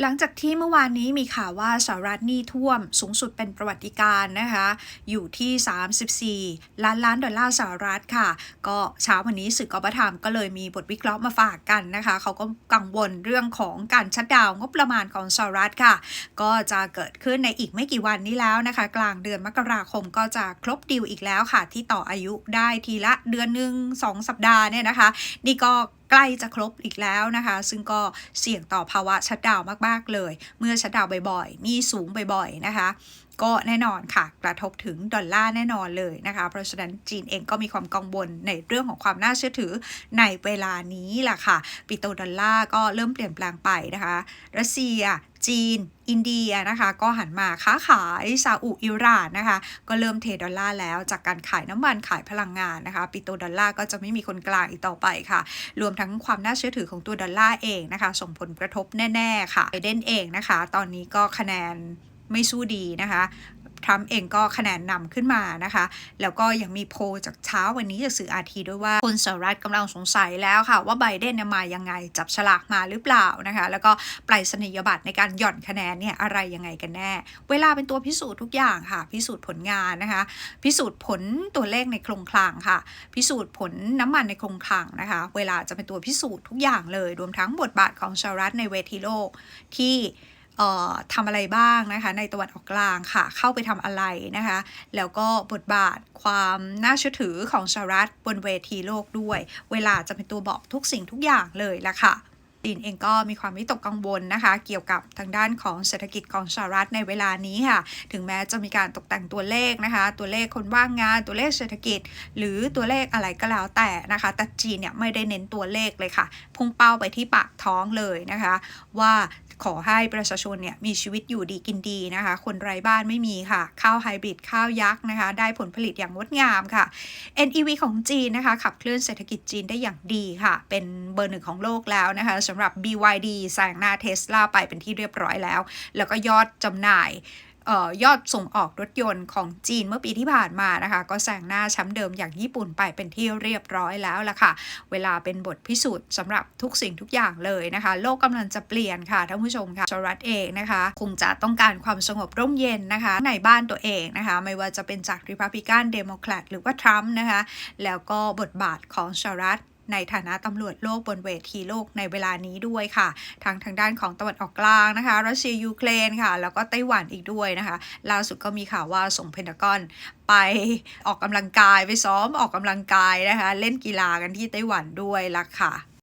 หลังจากที่เมื่อวานนี้มีข่าวว่าสหรัฐหนี้ท่วมสูงสุดเป็นประวัติการ์นะคะ อยู่ที่ 34 ล้านล้านดอลลาร์สหรัฐค่ะ ก็เช้าวันนี้สื่อกอบธรรมก็เลยมีบทวิเคราะห์มาฝากกันนะคะ เขาก็กังวลเรื่องของการชัดดาวงบประมาณของสหรัฐค่ะ ก็จะเกิดขึ้นในอีกไม่กี่วันนี้แล้วนะคะ กลางเดือนมกราคมก็จะครบดีลอีกแล้วค่ะ ที่ต่ออายุได้ทีละเดือนหนึ่งสองสัปดาห์เนี่ยนะคะ นี่ก็ ใกล้จะครบอีกแล้วนะคะ ซึ่งก็เสี่ยงต่อภาวะชัดดาวมากๆเลย เมื่อชัดดาวบ่อยๆนี่สูงบ่อยๆนะคะก็แน่นอนค่ะ กระทบถึงดอลลาร์แน่นอนเลยนะคะ เพราะฉะนั้นจีนเองก็มีความกังวลในเรื่องของความน่าเชื่อถือในเวลานี้แหละค่ะ ปิโตดอลลาร์ก็เริ่มเปลี่ยนแปลงไปนะคะ รัสเซีย จีน อินเดียนะคะ ก็หันมาค้าขายซาอุอิหร่านนะคะ ก็เริ่มเทดอลลาร์แล้วจากการขายน้ำมันขายพลังงานนะคะ ปิโตดอลลาร์ก็จะไม่มีคนกลางอีกต่อไปค่ะ รวมทั้งความน่าเชื่อถือของตัวดอลลาร์เองนะคะ ส่งผลกระทบแน่ ๆ ค่ะไบเดนเองนะคะ ตอนนี้ก็คะแนนไม่สู้ดีนะคะ ทรัมป์เองก็คะแนนนำขึ้นมานะคะ แล้วก็ยังมีโพลจากเช้าวันนี้จากสื่ออาทีด้วยว่าคนสหรัฐกำลังสงสัยแล้วค่ะ ว่าไบเดนเนี่ยมายังไงจับฉลากมาหรือเปล่านะคะ แล้วก็ปลายสนียบัตรในการหย่อนคะแนนเนี่ยอะไรยังไงกันแน่ เวลาเป็นตัวพิสูจน์ทุกอย่างค่ะ พิสูจน์ผลงานนะคะ พิสูจน์ผลตัวเลขในโครงคลังค่ะ พิสูจน์ผลน้ำมันในโครงคลังนะคะ เวลาจะเป็นตัวพิสูจน์ทุกอย่างเลย รวมทั้งบทบาทของสหรัฐในเวทีโลกที่ ทำอะไรบ้างนะคะ ในตะวันออกกลางค่ะ เข้าไปทำอะไรนะคะ แล้วก็บทบาทความน่าเชื่อถือของสหรัฐบนเวทีโลกด้วย เวลาจะเป็นตัวบอกทุกสิ่งทุกอย่างเลยละค่ะ จีนเองก็มีความวิตกกังวลนะคะ เกี่ยวกับทางด้านของเศรษฐกิจของสหรัฐในเวลานี้ค่ะ ถึงแม้จะมีการตกแต่งตัวเลขนะคะ ตัวเลขคนว่างงาน ตัวเลขเศรษฐกิจ หรือตัวเลขอะไรก็แล้วแต่นะคะ แต่จีนเนี่ยไม่ได้เน้นตัวเลขเลยค่ะ พุ่งเป้าไปที่ปากท้องเลยนะคะ ว่าขอให้ประชาชนเนี่ยมีชีวิตอยู่ดีกินดีนะคะ คนไร้บ้านไม่มีค่ะ ข้าวไฮบริดข้าวยักษ์นะคะ ได้ผลผลิตอย่างงดงามค่ะ NEV ของจีนนะคะ ขับเคลื่อนเศรษฐกิจจีนได้อย่างดีค่ะ เป็นเบอร์หนึ่งของโลกแล้วนะคะสำำหรับ BYD แซงหน้าเทสลาไปเป็นที่เรียบร้อยแล้ว แล้วก็ยอดจำหน่ายออยอดส่งออกรถยนต์ของจีนเมื่อปีที่ผ่านมานะคะ ก็แซงหน้าแชมป์เดิมอย่างญี่ปุ่นไปเป็นที่เรียบร้อยแล้วล่ะค่ะ เวลาเป็นบทพิสูจน์สำหรับทุกสิ่งทุกอย่างเลยนะคะ โลกกำลังจะเปลี่ยนค่ะท่านผู้ชมค่ะสหรัฐเองนะคะ คงจะต้องการความสงบร่มเย็นนะคะ ในบ้านตัวเองนะคะ ไม่ว่าจะเป็นจากริพับลิกันเดโมแครตหรือว่าทรัมป์นะคะ แล้วก็บทบาทของสหรัฐ ในฐานะตำรวจโลกบนเวทีโลกในเวลานี้ด้วยค่ะ ทางทางด้านของตะวันออกกลางนะคะ รัสเซียยูเครนค่ะ แล้วก็ไต้หวันอีกด้วยนะคะ ล่าสุดก็มีข่าวว่าส่งเพนทากอนไปออกกำลังกายไปซ้อมออกกำลังกายนะคะ เล่นกีฬากันที่ไต้หวันด้วยล่ะค่ะ